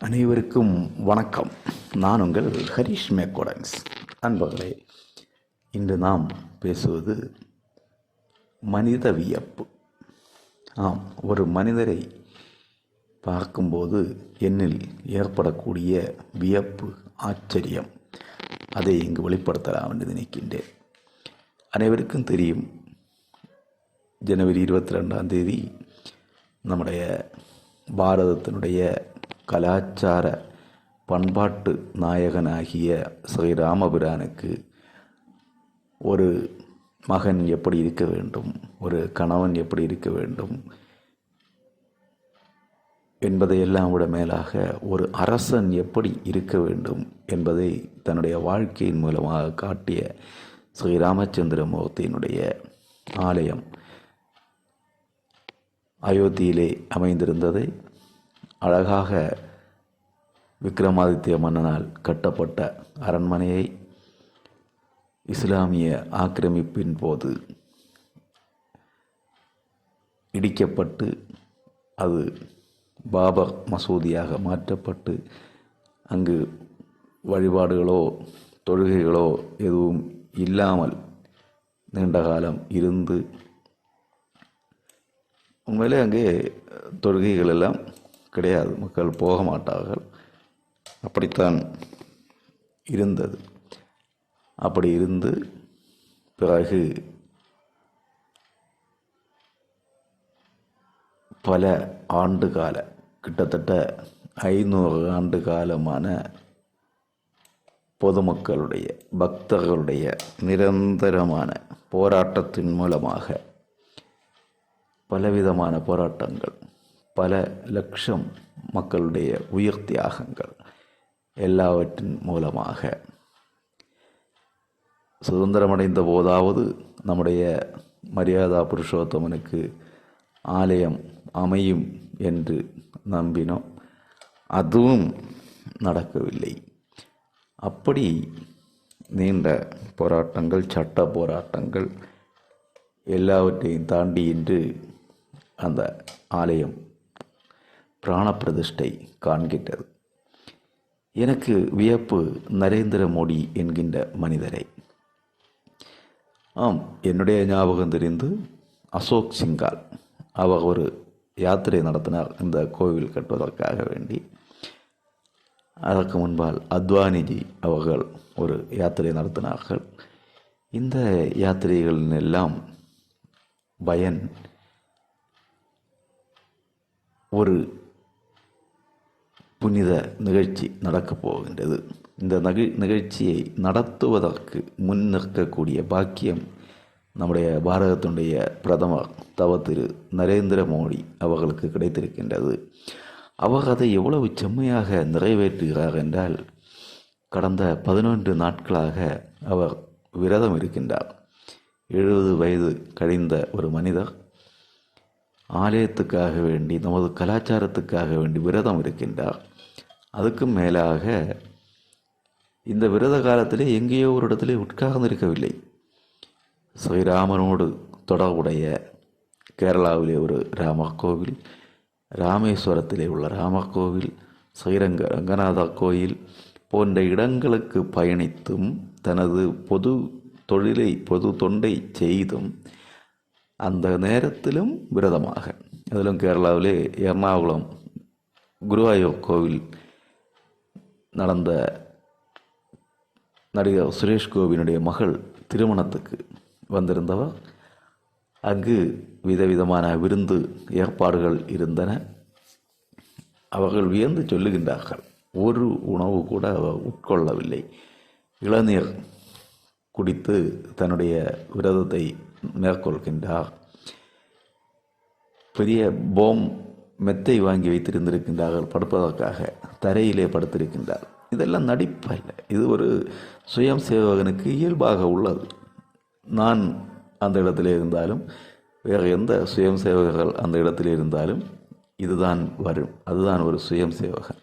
அனைவருக்கும் வணக்கம். நான் உங்கள் ஹரிஷ் மேக்கோடன்ஸ். நண்பர்களே இன்று நாம் பேசுவது மனித வியப்பு. ஆம் ஒரு மனிதரை பார்க்கும்போது என்னில் ஏற்படக்கூடிய வியப்பு ஆச்சரியம் அதை இங்கு வெளிப்படுத்தலாம் என்று நினைக்கின்றேன். அனைவருக்கும் தெரியும் ஜனவரி இருபத்தி ரெண்டாம் தேதி நம்முடைய பாரதத்தினுடைய கலாச்சார பண்பாட்டு நாயகனாகிய ஸ்ரீராமபிரானுக்கு ஒரு மகன் எப்படி இருக்க வேண்டும்? ஒரு கணவன் எப்படி இருக்க வேண்டும்? என்பதையெல்லாம் விட மேலாக ஒரு அரசன் எப்படி இருக்க வேண்டும் என்பதை தன்னுடைய வாழ்க்கையின் மூலமாக காட்டிய ஸ்ரீராமச்சந்திரமூர்த்தியினுடைய ஆலயம் அயோத்தியிலே அமைந்திருந்ததை அழகாக விக்ரமாதித்ய மன்னனால் கட்டப்பட்ட அரண்மனையை இஸ்லாமிய ஆக்கிரமிப்பின் போது இடிக்கப்பட்டு அது பாபர் மசூதியாக மாற்றப்பட்டு அங்கு வழிபாடுகளோ தொழுகைகளோ எதுவும் இல்லாமல் நீண்ட காலம் இருந்து உண்மையிலே அங்கே தொழுகைகள் எல்லாம் கிடையாது. மக்கள் போக மாட்டார்கள். அப்படித்தான் இருந்தது. அப்படி இருந்து பிறகு பல ஆண்டு கால கிட்டத்தட்ட ஐநூறு ஆண்டு காலமான பொதுமக்களுடைய பக்தர்களுடைய நிரந்தரமான போராட்டத்தின் மூலமாக பலவிதமான போராட்டங்கள் பல லட்சம் மக்களுடைய உயிர் தியாகங்கள் எல்லாவற்றின் மூலமாக. சுதந்திரமடைந்த போதாவது நம்முடைய மரியாதா புருஷோத்தமனுக்கு ஆலயம் அமையும் என்று நம்பினோம். அதுவும் நடக்கவில்லை. அப்படி நீண்ட போராட்டங்கள் சட்ட போராட்டங்கள் எல்லாவற்றையும் தாண்டி இன்று அந்த ஆலயம் பிராணப்பிரதிஷ்டை காண்கின்றது. எனக்கு வியப்பு நரேந்திர மோடி என்கின்ற மனிதரை. ஆம் என்னுடைய ஞாபகம் தெரிந்து அசோக் சிங்கால். அவர் ஒரு யாத்திரை நடத்தினார் இந்த கோவில் கட்டுவதற்காக வேண்டி. அதற்கு முன்பால் அத்வானிஜி அவர்கள் ஒரு யாத்திரை நடத்தினார்கள். இந்த யாத்திரைகளின் எல்லாம் பயன் ஒரு புனித நிகழ்ச்சி நடக்கப் போகின்றது. இந்த நகி நிகழ்ச்சியை நடத்துவதற்கு முன் நிற்கக்கூடிய பாக்கியம் நம்முடைய பாரதத்தினுடைய பிரதமர் தவ திரு நரேந்திர மோடி அவர்களுக்கு கிடைத்திருக்கின்றது. அவர் அதை எவ்வளவு செம்மையாக நிறைவேற்றுகிறார் என்றால் கடந்த பதினொன்று நாட்களாக அவர் விரதம் இருக்கின்றார். எழுபது வயது கழிந்த ஒரு மனிதர் ஆலயத்துக்காக வேண்டி நமது கலாச்சாரத்துக்காக வேண்டி விரதம் இருக்கின்றார். அதுக்கும் மேலாக இந்த விரத காலத்திலே எங்கேயோ ஒரு இடத்திலே உட்கார்ந்திருக்கவில்லை. ஸ்ரீராமனோடு தொடர்புடைய கேரளாவிலே ஒரு ராமக்கோவில் ராமேஸ்வரத்திலே உள்ள ராமக்கோவில் ஸ்ரீரங்க ரங்கநாத கோயில் போன்ற இடங்களுக்கு பயணித்தும் தனது பொது தொழிலை பொது தொண்டை செய்தும் அந்த நேரத்திலும் விரதமாக. அதிலும் கேரளாவிலே எர்ணாகுளம் குருவாயூர் கோவில் நடந்த நடிகர் சுரேஷ் கோவினுடைய மகள் திருமணத்துக்கு வந்திருந்தவர். அங்கு விதவிதமான விருந்து ஏற்பாடுகள் இருந்தன. அவர்கள் வியந்து சொல்லுகின்றார்கள் ஒரு உணவு கூட அவர் உட்கொள்ளவில்லை. இளநீர் குடித்து தன்னுடைய விரதத்தை மேற்கொள்கின்றார் பெரிய போம் மெத்தை வாங்கி வைத்திருந்திருக்கின்றார்கள் படுப்பதற்காக தரையிலே படுத்திருக்கின்றார். இதெல்லாம் நடிப்பல்ல. இது ஒரு சுயம் சேவகனுக்கு இயல்பாக உள்ளது. நான் அந்த இடத்திலே இருந்தாலும் வேறு எந்த சுயம் சேவகர்கள் அந்த இடத்திலே இருந்தாலும் இதுதான் வரும். அதுதான் ஒரு சுயம் சேவகன்.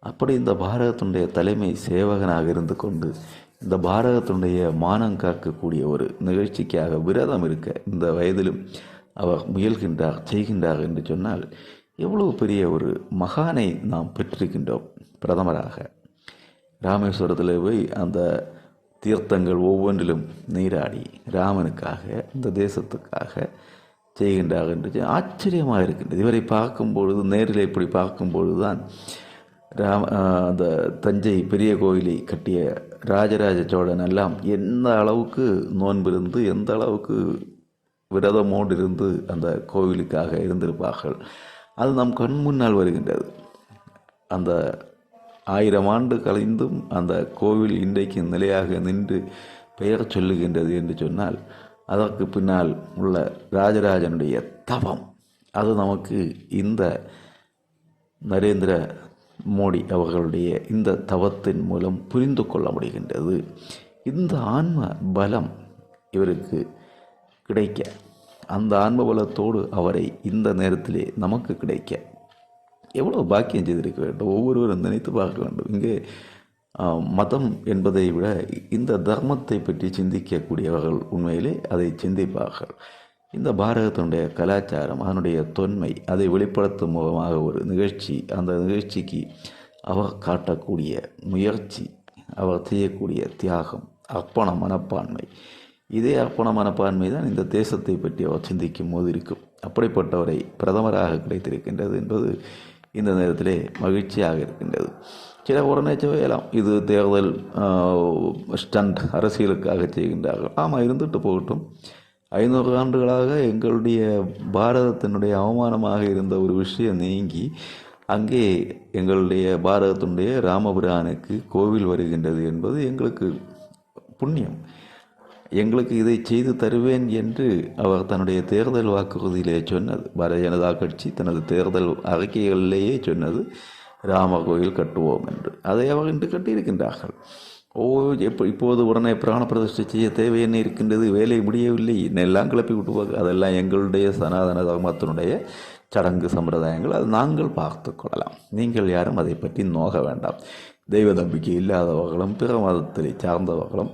அப்படி இந்த பாரதத்துடைய தலைமை சேவகனாக இருந்து கொண்டு இந்த பாரதத்தினுடைய மானம் காக்கக்கூடிய ஒரு நிகழ்ச்சிக்காக விரதம் இருக்க இந்த வயதிலும் அவர் முயல்கின்றார் செய்கின்றார் என்று சொன்னால் எவ்வளவு பெரிய ஒரு மகானை நாம் பெற்றிருக்கின்றோம். பிரதமராக ராமேஸ்வரத்தில் போய் அந்த தீர்த்தங்கள் ஒவ்வொன்றிலும் நீராடி ராமனுக்காக இந்த தேசத்துக்காக செய்கின்றார் என்று ஆச்சரியமாக இருக்கின்றது. இவரை பார்க்கும் பொழுது நேரில் இப்படி பார்க்கும் பொழுது தான் ராம அந்த தஞ்சை பெரிய கோயிலை கட்டிய ராஜராஜ சோழன் எல்லாம் எந்த அளவுக்கு நோன்பிருந்து எந்த அளவுக்கு விரதமோடு இருந்து அந்த கோவிலுக்காக இருந்திருப்பார்கள். அது நம் கண் முன்னால் வருகின்றது. அந்த ஆயிரம் ஆண்டு கலைந்தும் அந்த கோவில் இன்றைக்கு நிலையாக நின்று பெயர் சொல்லுகின்றது என்று சொன்னால் அதற்கு பின்னால் உள்ள ராஜராஜனுடைய தவம். அது நமக்கு இந்த நரேந்திர மோடி அவர்களுடைய இந்த தவத்தின் மூலம் புரிந்து கொள்ள முடிகின்றது. இந்த ஆன்ம பலம் இவருக்கு கிடைக்க அந்த ஆன்ம பலத்தோடு அவரை இந்த நேரத்திலே நமக்கு கிடைக்க எவ்வளோ பாக்கியம் செய்திருக்க வேண்டும்? ஒவ்வொருவரும் நினைத்து பார்க்க வேண்டும். இங்கே மதம் என்பதை விட இந்த தர்மத்தை பற்றி சிந்திக்கக்கூடியவர்கள் உண்மையிலே அதை சிந்திப்பார்கள். இந்த பாரதத்தினுடைய கலாச்சாரம் அதனுடைய தொன்மை அதை வெளிப்படுத்தும் முகமாக ஒரு நிகழ்ச்சி அந்த நிகழ்ச்சிக்கு அவர் காட்டக்கூடிய முயற்சி அவர் செய்யக்கூடிய தியாகம் அர்ப்பண மனப்பான்மை. இதே அர்ப்பண மனப்பான்மை தான் இந்த தேசத்தை பற்றி அவர் சிந்திக்கும் போது இருக்கும். அப்படிப்பட்டவரை பிரதமராக கிடைத்திருக்கின்றது என்பது இந்த நேரத்திலே மகிழ்ச்சியாக இருக்கின்றது. சில உடனே செய்யலாம். இது தேர்தல் ஸ்டண்ட் அரசியலுக்காக செய்கின்றார்கள். ஆமாம் இருந்துட்டு போகட்டும். ஐநூறு ஆண்டுகளாக எங்களுடைய பாரதத்தினுடைய அவமானமாக இருந்த ஒரு விஷயம் நீங்கி அங்கே எங்களுடைய பாரதத்தினுடைய ராமபிரானுக்கு கோவில் வருகின்றது என்பது எங்களுக்கு புண்ணியம். எங்களுக்கு இதை செய்து தருவேன் என்று அவர் தன்னுடைய தேர்தல் வாக்குறுதியிலே சொன்னது. பாரதிய ஜனதா கட்சி தனது தேர்தல் அறிக்கைகளிலேயே சொன்னது ராம கோயில் கட்டுவோம் என்று. அதை அவர் இன்று கட்டியிருக்கின்றார்கள். ஓ எப்போ இப்போது உடனே பிராண பிரதிஷ்டை செய்ய தேவை என்ன இருக்கின்றது? வேலை முடியவில்லை. எல்லாம் கிளப்பி விட்டு போக. அதெல்லாம் எங்களுடைய சனாதன தர்மத்தினுடைய சடங்கு சம்பிரதாயங்கள். அது நாங்கள் பார்த்து கொள்ளலாம். நீங்கள் யாரும் அதை பற்றி நோக வேண்டாம். தெய்வ நம்பிக்கை இல்லாதவர்களும் பிற மதத்தை சார்ந்தவர்களும்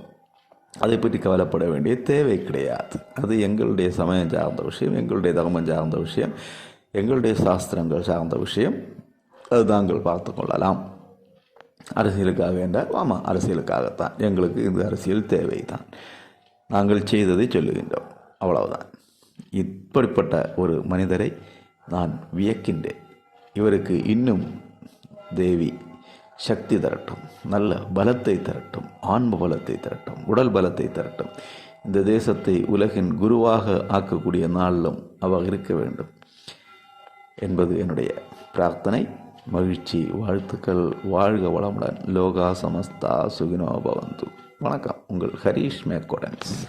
அதை பற்றி கவலைப்பட வேண்டிய தேவை கிடையாது. அது எங்களுடைய சமயம் சார்ந்த விஷயம் எங்களுடைய தர்மம் சார்ந்த விஷயம் எங்களுடைய சாஸ்திரங்கள் சார்ந்த விஷயம். அது நாங்கள் பார்த்து கொள்ளலாம். அரசியலுக்காக என்றால் ஆமாம் அரசியலுக்காகத்தான். எங்களுக்கு இந்த அரசியல் தேவை தான் நாங்கள் செய்ததை சொல்லுகின்றோம். அவ்வளவுதான். இப்படிப்பட்ட ஒரு மனிதரை நான் வியக்கின்றேன். இவருக்கு இன்னும் தேவி சக்தி தரட்டும் நல்ல பலத்தை தரட்டும் ஆன்ம பலத்தை தரட்டும் உடல் பலத்தை தரட்டும். இந்த தேசத்தை உலகின் குருவாக ஆக்கக்கூடிய நாளிலும் அவர் இருக்க வேண்டும் என்பது என்னுடைய பிரார்த்தனை. மகிழ்ச்சி வாழ்த்துக்கள் வாழ்க வளமுடன். லோகா சமஸ்தா சுகினோ பவந்து. வணக்கம். உங்கள் ஹரீஷ் மேக்கோடன்ஸ்